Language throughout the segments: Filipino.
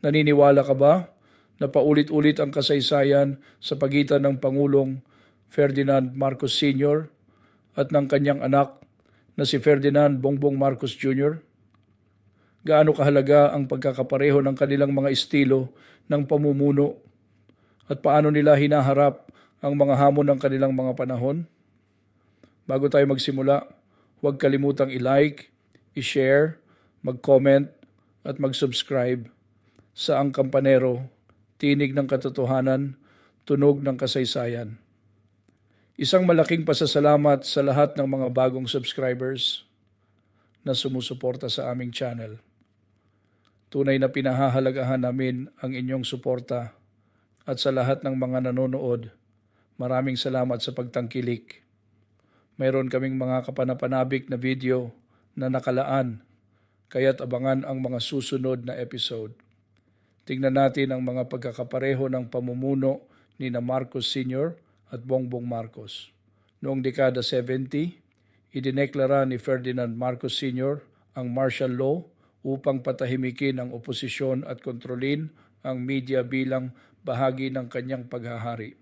Naniniwala ka ba na paulit-ulit ang kasaysayan sa pagitan ng Pangulong Ferdinand Marcos Sr. at ng kanyang anak na si Ferdinand Bongbong Marcos Jr.? Gaano kahalaga ang pagkakapareho ng kanilang mga estilo ng pamumuno at paano nila hinaharap ang mga hamon ng kanilang mga panahon? Bago tayo magsimula, huwag kalimutang i-like, i-share, mag-comment at mag-subscribe sa Ang Kampanero, Tinig ng Katotohanan, Tunog ng Kasaysayan. Isang malaking pasasalamat sa lahat ng mga bagong subscribers na sumusuporta sa aming channel. Tunay na pinahahalagahan namin ang inyong suporta at sa lahat ng mga nanonood, maraming salamat sa pagtangkilik. Mayroon kaming mga kapanapanabik na video na nakalaan, kaya't abangan ang mga susunod na episode. Tingnan natin ang mga pagkakapareho ng pamumuno ni na Marcos Sr. at Bongbong Marcos. Noong dekada 70, idineklara ni Ferdinand Marcos Sr. ang martial law upang patahimikin ang oposisyon at kontrolin ang media bilang bahagi ng kanyang paghahari.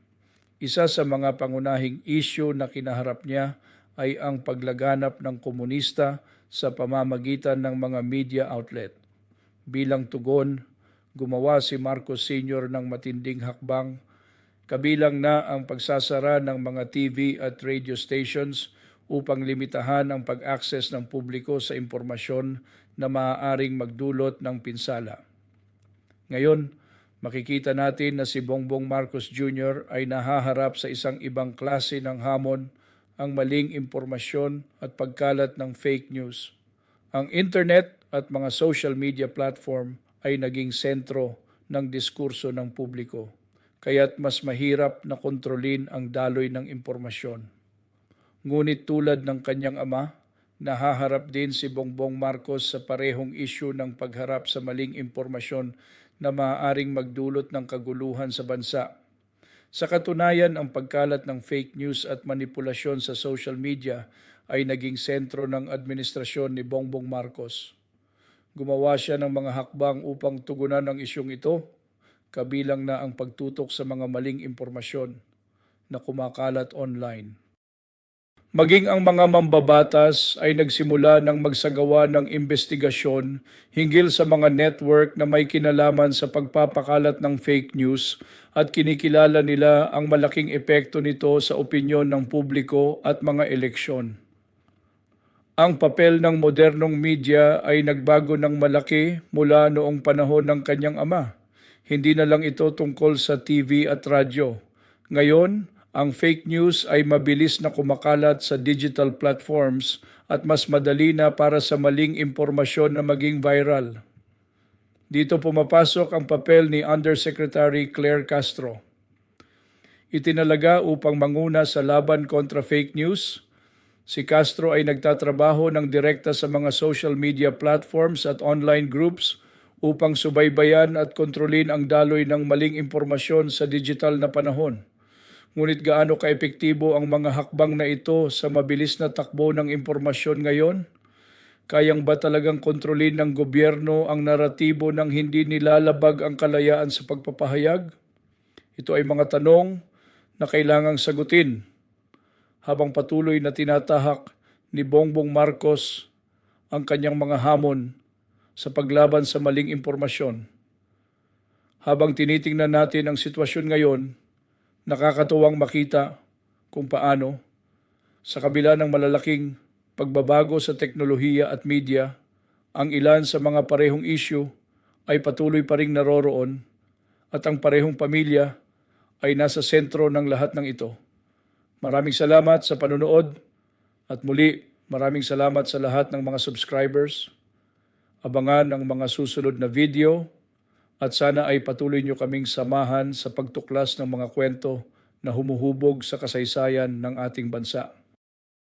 Isa sa mga pangunahing isyu na kinaharap niya ay ang paglaganap ng komunista sa pamamagitan ng mga media outlet. Bilang tugon, gumawa si Marcos Sr. ng matinding hakbang, kabilang na ang pagsasara ng mga TV at radio stations upang limitahan ang pag-access ng publiko sa impormasyon na maaaring magdulot ng pinsala. Ngayon, makikita natin na si Bongbong Marcos Jr. ay nahaharap sa isang ibang klase ng hamon, ang maling impormasyon at pagkalat ng fake news. Ang internet at mga social media platform ay naging sentro ng diskurso ng publiko, kaya't mas mahirap na kontrolin ang daloy ng impormasyon. Ngunit tulad ng kanyang ama, nahaharap din si Bongbong Marcos sa parehong isyu ng pagharap sa maling impormasyon na maaaring magdulot ng kaguluhan sa bansa. Sa katunayan, ang pagkalat ng fake news at manipulasyon sa social media ay naging sentro ng administrasyon ni Bongbong Marcos. Gumawa siya ng mga hakbang upang tugunan ang isyong ito, kabilang na ang pagtutok sa mga maling impormasyon na kumakalat online. Maging ang mga mambabatas ay nagsimula ng magsagawa ng investigasyon hinggil sa mga network na may kinalaman sa pagpapakalat ng fake news at kinikilala nila ang malaking epekto nito sa opinyon ng publiko at mga eleksyon. Ang papel ng modernong media ay nagbago ng malaki mula noong panahon ng kanyang ama. Hindi na lang ito tungkol sa TV at radyo. Ngayon, ang fake news ay mabilis na kumakalat sa digital platforms at mas madali na para sa maling impormasyon na maging viral. Dito pumapasok ang papel ni Undersecretary Claire Castro. Itinalaga upang manguna sa laban kontra fake news, si Castro ay nagtatrabaho ng direkta sa mga social media platforms at online groups upang subaybayan at kontrolin ang daloy ng maling impormasyon sa digital na panahon. Ngunit gaano kaepektibo ang mga hakbang na ito sa mabilis na takbo ng impormasyon ngayon? Kayang ba talagang kontrolin ng gobyerno ang naratibo ng hindi nilalabag ang kalayaan sa pagpapahayag? Ito ay mga tanong na kailangang sagutin habang patuloy na tinatahak ni Bongbong Marcos ang kanyang mga hamon sa paglaban sa maling impormasyon. Habang tinitingnan natin ang sitwasyon ngayon, nakakatuwang makita kung paano sa kabila ng malalaking pagbabago sa teknolohiya at media, ang ilan sa mga parehong issue ay patuloy pa ring naroroon at ang parehong pamilya ay nasa sentro ng lahat ng ito. Maraming salamat sa panonood at muli maraming salamat sa lahat ng mga subscribers. Abangan ang mga susunod na video at sana ay patuloy nyo kaming samahan sa pagtuklas ng mga kwento na humuhubog sa kasaysayan ng ating bansa.